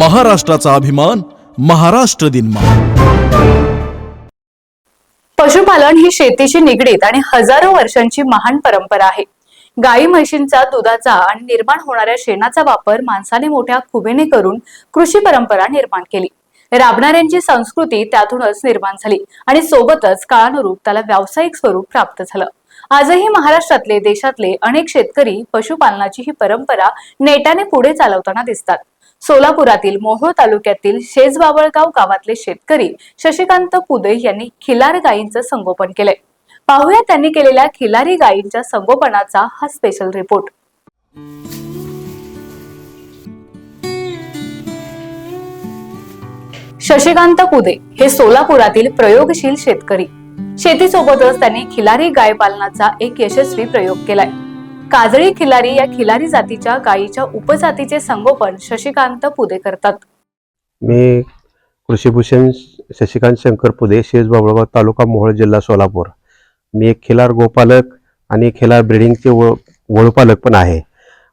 महाराष्ट्राचा अभिमान महाराष्ट्र दिन पशुपालन ही शेतीशी निगडीत आणि हजारो वर्षांची महान परंपरा आहे. गाई म्हशींचा दुधाचा आणि निर्माण होणाऱ्या शेणाचा वापर माणसाने मोठ्या खुबेने करून कृषी परंपरा निर्माण केली. राबणाऱ्यांची संस्कृती त्यातूनच निर्माण झाली आणि सोबतच काळानुरूप त्याला व्यावसायिक स्वरूप प्राप्त झालं. आजही महाराष्ट्रातले देशातले अनेक शेतकरी पशुपालनाची ही परंपरा नेटाने पुढे चालवताना दिसतात. सोलापुरातील मोहोळ तालुक्यातील शेजबाबळगाव गावातले शेतकरी शशिकांत पुदे यांनी खिलार गायींचं संगोपन केलंय. पाहूया त्यांनी केलेल्या खिलारी गायींच्या संगोपनाचा हा स्पेशल रिपोर्ट शशिकांत पुदे हे सोलापुरातील प्रयोगशील शेतकरी. शेतीसोबतच त्यांनी खिलारी गाय पालनाचा एक यशस्वी प्रयोग केलाय. काजळी खिलारी या खिलारी जातीच्या गायीच्या उपजातीचे संगोपन शशिकांत पुदे करतात. मी कृषीभूषण शशिकांत शंकर पुदे शेज बाबळगाव तालुका मोहोळ जिल्हा सोलापूर. मी एक खिलार गोपालक आणि खिलार ब्रिडिंगचे व वळूपालक पण आहे.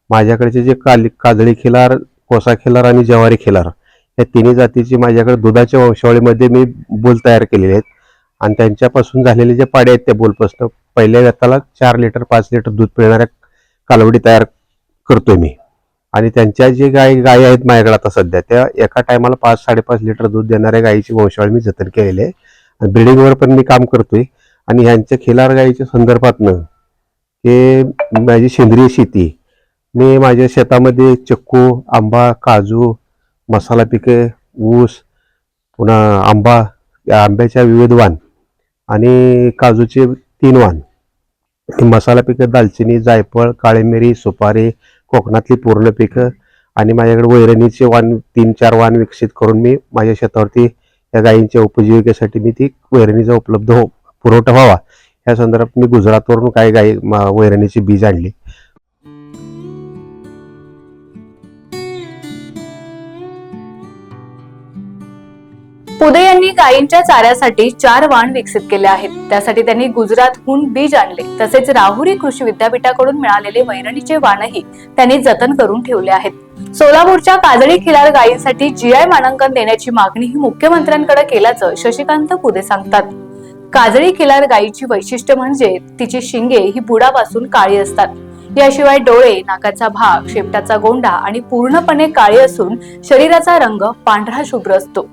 माझ्याकडचे जे काली काजळी खिलार कोसा खिलार आणि जवारी खिलार या तिन्ही जातीची माझ्याकडे दुधाच्या वंशावळीमध्ये मी बोल तयार केलेले आहेत. आणि त्यांच्यापासून झालेले जे पाडे आहेत त्या बोलपासून पहिल्या व्यताला चार लिटर पाच लिटर दूध पिळणाऱ्या कालवडी तयार करतोय मी. आणि त्यांच्या जे गाय गायी आहेत माझ्याकडे आता सध्या त्या एका टायमाला पाच साडेपाच लिटर दूध देणाऱ्या गायीची वंशावळ मी जतन केलेली आहे. आणि ब्रिडिंगवर पण मी काम करतोय. आणि ह्यांच्या खिलार गायीच्या संदर्भातनं हे माझी सेंद्रिय शेती मी माझ्या शेतामध्ये चक्कू आंबा काजू मसाला पिके ऊस पुन्हा आंबा या आंब्याच्या विविध वाण आणि काजूचे तीन वाण मसाला पिकं दालचिनी जायफळ काळी मिरी सुपारी कोकणातली पूर्ण पिकं आणि माझ्याकडे वैरणीचे वाण तीन चार वाण विकसित करून मी माझ्या शेतावरती या गायींच्या उपजीविकेसाठी मी ती वैरणीचा उपलब्ध हो पुरवठा व्हावा. या संदर्भात मी गुजरातवरून काही गाई वैरणीची बीज आणली. यांनी गायींच्या चाऱ्यासाठी चार वाण विकसित केले आहेत. त्यासाठी त्यांनी गुजरातहून बीज आणले. तसेच राहुरी कृषी विद्यापीठाकडून मिळालेले वैरणीचे वाणही त्यांनी जतन करून ठेवले आहेत. सोलापूरच्या काजळी खिलार गायींसाठी जीआय मानांकन देण्याची मागणीही मुख्यमंत्र्यांकडे केल्याचं शशिकांत पुदे सांगतात. काजळी खिलार गायीची वैशिष्ट्य म्हणजे तिची शिंगे ही बुडापासून काळी असतात. याशिवाय डोळे नाकाचा भाग शेपटाचा गोंडा आणि पूर्णपणे काळे असून शरीराचा रंग पांढरा शुभ्र असतो.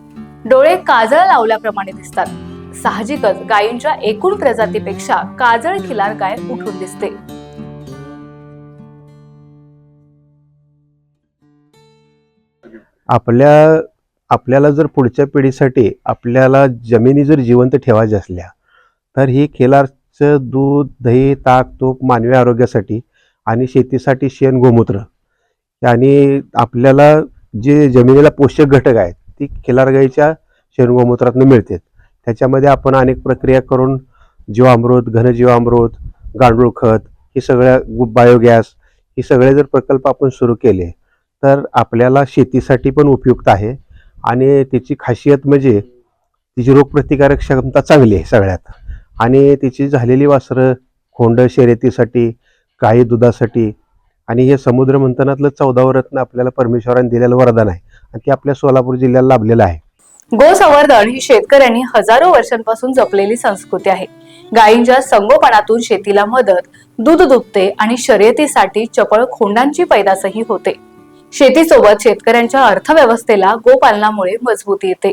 डोळे काजळ लावल्याप्रमाणे दिसतात. साहजिकच गायींच्या एकूण प्रजातीपेक्षा काजळ खिलार गाय उठून दिसते. आपल्या आपल्याला जर पुढच्या पिढीसाठी आपल्याला जमिनी जर जिवंत ठेवायच्या असल्या तर ही खेलारचं दूध दही ताक तूप मानवी आरोग्यासाठी आणि शेतीसाठी शेण गोमूत्र आणि आपल्याला जे जमिनीला पोषक घटक आहेत ती खिलार गाईच्या शेण गोमूत्रातून त्याच्यामध्ये आपण अनेक प्रक्रिया करून जीवामृत घनजीवामृत गांडूळ खत ही सगळ्या बायोगॅस हे सगळे जर प्रकल्प आपण सुरू केले तर आपल्याला शेतीसाठी पण उपयुक्त आहे. आणि त्याची खासियत म्हणजे तिची रोगप्रतिकारक क्षमता चांगली आहे सगळ्यात. आणि तिची झालेली वासरं खोंड शर्यतीसाठी गाई दुधासाठी आणि हे समुद्र मंथनातलं चौदावं रत्न आपल्याला परमेश्वराने दिलेलं वरदान आहे आणि ते आपल्या सोलापूर जिल्ह्याला लाभलेलं आहे. गोसंवर्धन ही शेतकऱ्यांनी हजारो वर्षांपासून जपलेली संस्कृती आहे. गायींच्या संगोपनातून शेतीला मदत दूध दुभते आणि शर्यतीसाठी चपळ खोंडांची पैदासही होते. शेतीसोबत शेतकऱ्यांच्या अर्थव्यवस्थेला गोपालनामुळे मजबूती येते.